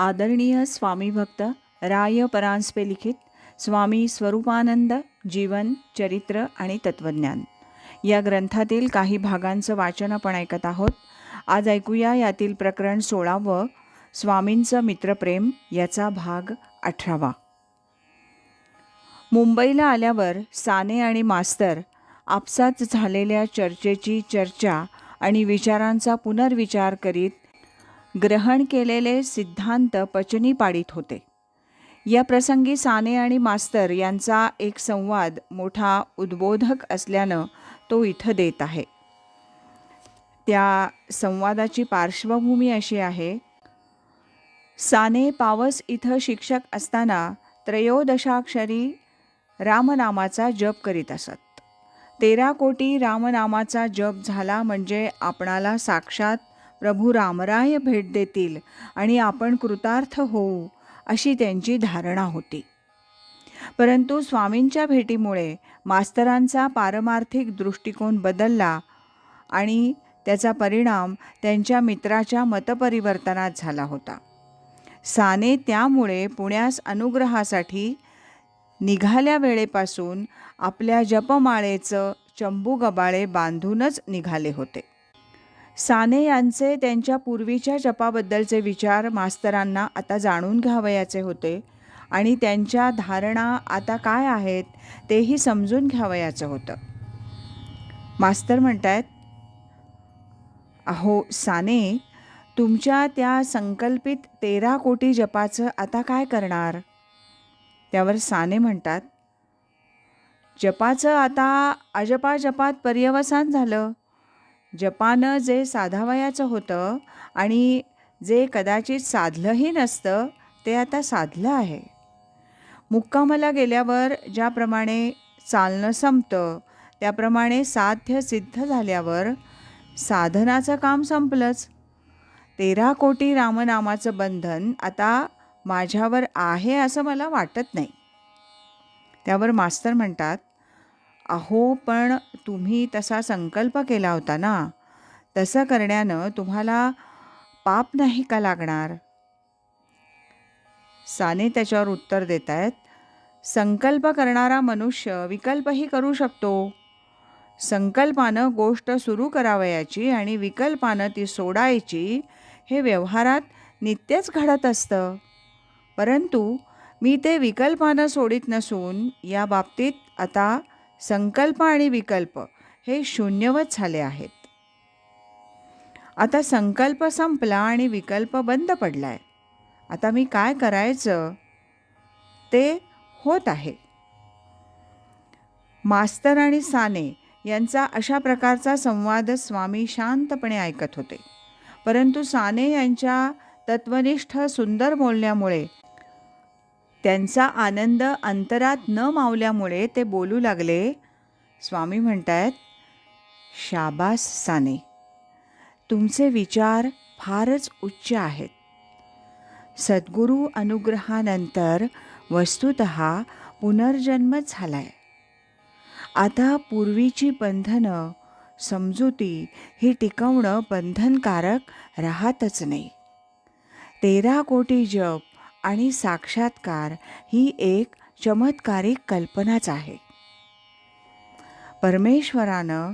आदरणीय स्वामी भक्त राय परांजपे लिखित स्वामी स्वरूपानंद जीवन चरित्र आणि तत्वज्ञान. या ग्रंथातील काही भागांचं वाचन आपण ऐकत आहोत. आज ऐकूया यातील प्रकरण सोळावं स्वामींचं मित्रप्रेम याचा भाग अठरावा. मुंबईला आल्यावर साने आणि मास्तर आपसात झालेल्या चर्चेची चर्चा आणि विचारांचा पुनर्विचार करीत ग्रहण केलेले सिद्धांत पचनी पाडित होते. या प्रसंगी साने आणि मास्तर यांचा एक संवाद मोठा उद्बोधक असल्यानं तो इथं देत आहे. त्या संवादाची पार्श्वभूमी अशी आहे साने पावस इथं शिक्षक असताना त्रयोदशाक्षरी रामनामाचा जप करीत असत. तेरा कोटी रामनामाचा जप झाला म्हणजे आपणाला साक्षात प्रभू रामराय भेट देतील आणि आपण कृतार्थ होऊ अशी त्यांची धारणा होती. परंतु स्वामींच्या भेटीमुळे मास्तरांचा पारमार्थिक दृष्टिकोन बदलला आणि त्याचा परिणाम त्यांच्या मित्राच्या मतपरिवर्तनात झाला होता. साने त्यामुळे पुण्यास अनुग्रहासाठी निघाल्या वेळेपासून आपल्या जपमाळेचं चंबू गबाळे बांधूनच निघाले होते. साने यांचे त्यांच्या पूर्वीच्या जपाबद्दलचे विचार मास्तरांना आता जाणून घ्यावयाचे होते आणि त्यांच्या धारणा आता काय आहेत तेही समजून घ्यावयाचं होतं. मास्तर म्हणतायत अहो साने तुमच्या त्या संकल्पित तेरा कोटी जपाचं आता काय करणार? त्यावर साने म्हणतात जपाचं आता अजपा जपात पर्यवसान झालं. जपानं जे साधावयाचं होतं आणि जे कदाचित साधलंही नसतं ते आता साधलं आहे. मुक्कामाला गेल्यावर ज्याप्रमाणे चालणं संपतं त्याप्रमाणे साध्य सिद्ध झाल्यावर साधनाचं काम संपलंच. तेरा कोटी रामनामाचं बंधन आता माझ्यावर आहे असं मला वाटत नाही. त्यावर मास्तर म्हणतात अहो पण तुम्ही तसा संकल्प केला होता ना? तसं करण्यानं तुम्हाला पाप नाही का लागणार? साने त्याच्यावर उत्तर देत आहेत संकल्प करणारा मनुष्य विकल्पही करू शकतो. संकल्पानं गोष्ट सुरू करावयाची आणि विकल्पानं ती सोडायची हे व्यवहारात नित्यच घडत असतं. परंतु मी ते विकल्पानं सोडित नसून या बाबतीत आता संकल्प आणि विकल्प हे शून्यवत झाले आहेत. आता संकल्प संपला आणि विकल्प बंद पडलाय. आता मी काय करायचं? ते होत आहे. मास्तर आणि साने यांचा अशा प्रकारचा संवाद स्वामी शांतपणे ऐकत होते. परंतु साने यांच्या तत्वनिष्ठ सुंदर बोलण्यामुळे त्यांचा आनंद अंतरात न मावल्यामुळे ते बोलू लागले. स्वामी म्हणतायत शाबास साने तुमचे विचार फारच उच्च आहेत. सद्गुरू अनुग्रहानंतर वस्तुत पुनर्जन्मच झालाय. आता पूर्वीची बंधनं समजुती ही टिकवणं बंधनकारक राहतच नाही. तेरा कोटी जप आणि साक्षात्कार ही एक चमत्कारिक कल्पनाच आहे. परमेश्वरानं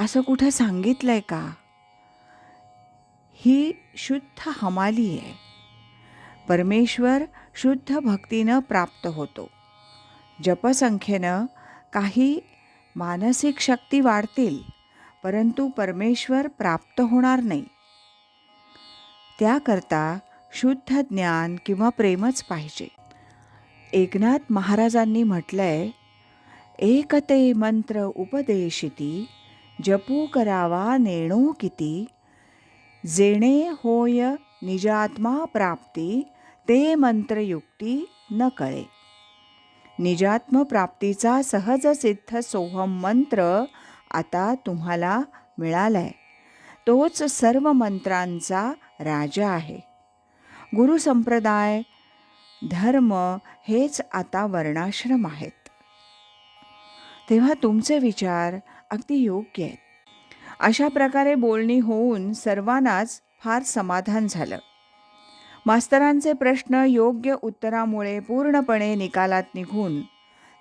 असं कुठं सांगितलंय का? ही शुद्ध हमाली आहे. परमेश्वर शुद्ध भक्तीनं प्राप्त होतो. जपसंख्येनं काही मानसिक शक्ती वाढतील परंतु परमेश्वर प्राप्त होणार नाही. त्याकरता शुद्ध ज्ञान किंवा प्रेमच पाहिजे. एकनाथ महाराजांनी म्हटलंय एक ते मंत्र उपदेशिती जपू करावा नेणो किती. जेणे होय निजात्मा प्राप्ती ते मंत्रयुक्ती न कळे. निजात्म प्राप्तीचा सहज सिद्ध सोहम मंत्र आता तुम्हाला मिळालाय. तोच सर्व मंत्रांचा राजा आहे. गुरुसंप्रदाय धर्म हेच आता वर्णाश्रम आहेत. तेव्हा तुमचे विचार अगदी योग्य आहेत. अशा प्रकारे बोलणी होऊन सर्वांनाच फार समाधान झालं. मास्तरांचे प्रश्न योग्य उत्तरामुळे पूर्णपणे निकालात निघून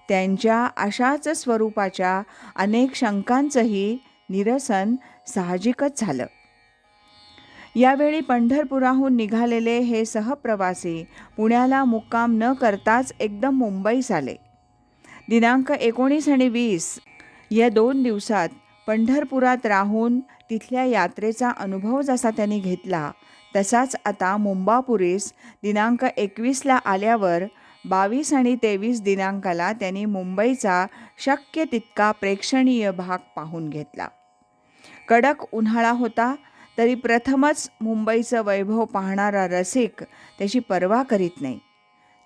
त्यांच्या अशाच स्वरूपाच्या अनेक शंकांचंही निरसन साहजिकच झालं. यावेळी पंढरपुराहून निघालेले हे सहप्रवासी पुण्याला मुक्काम न करताच एकदम मुंबईस आले. दिनांक एकोणीस आणि वीस या दोन दिवसात पंढरपुरात राहून तिथल्या यात्रेचा अनुभव जसा त्यांनी घेतला तसाच आता मुंबापुरीस दिनांक एकवीसला आल्यावर बावीस आणि तेवीस दिनांकाला त्यांनी मुंबईचा शक्य तितका प्रेक्षणीय भाग पाहून घेतला. कडक उन्हाळा होता तरी प्रथमच मुंबईचं वैभव पाहणारा रसिक त्याची पर्वा करीत नाही.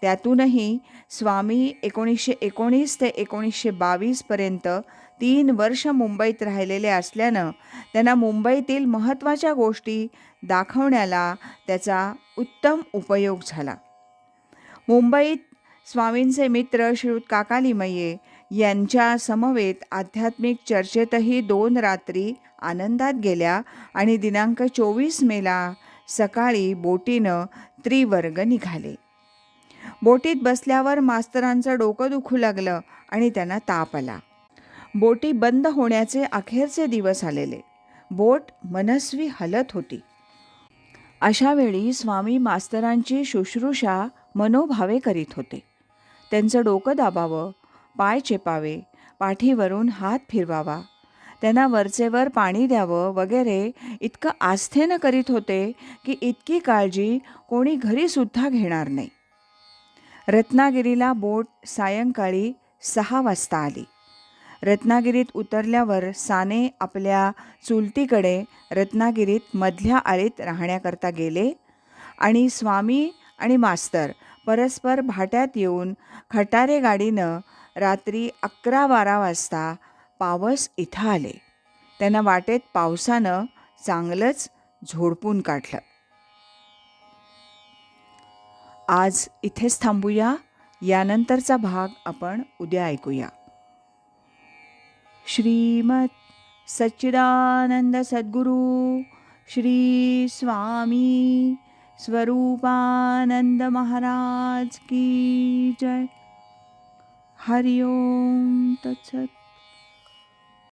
त्यातूनही स्वामी एकोणीसशे एकोणीस ते एकोणीसशे बावीसपर्यंत तीन वर्ष मुंबईत राहिलेले असल्यानं त्यांना मुंबईतील महत्त्वाच्या गोष्टी दाखवण्याला त्याचा उत्तम उपयोग झाला. मुंबईत स्वामींचे मित्र श्रीयुत काकालिमय्ये यांच्या समवेत आध्यात्मिक चर्चेतही दोन रात्री आनंदात गेल्या आणि दिनांक चोवीस मेला सकाळी बोटीनं त्रिवर्ग निघाले. बोटीत बसल्यावर मास्तरांचं डोकं दुखू लागलं आणि त्यांना ताप आला. बोटी बंद होण्याचे अखेरचे दिवस आलेले. बोट मनस्वी हलत होती. अशा वेळी स्वामी मास्तरांची शुश्रूषा मनोभावे करीत होते. त्यांचं डोकं दाबावं पाय चेपावे पाठीवरून हात फिरवावा त्यांना वरचेवर पाणी द्यावं वगैरे इतकं आस्थेनं करीत होते की इतकी काळजी कोणी घरीसुद्धा घेणार नाही. रत्नागिरीला बोट सायंकाळी सहा वाजता आली. रत्नागिरीत उतरल्यावर साने आपल्या चुलतीकडे रत्नागिरीत मधल्या आळीत राहण्याकरता गेले आणि स्वामी आणि मास्तर परस्पर भाट्यात येऊन खटारे गाडीनं रात्री अकरा बारा वाजता पावस इथं आले. त्यांना वाटेत पावसानं चांगलंच झोडपून काढलं. आज इथेच थांबूया. यानंतरचा भाग आपण उद्या ऐकूया. श्रीमत सच्चिदानंद सद्गुरू श्री स्वामी स्वरूपानंद महाराज की जय. हरिओम तत्सत.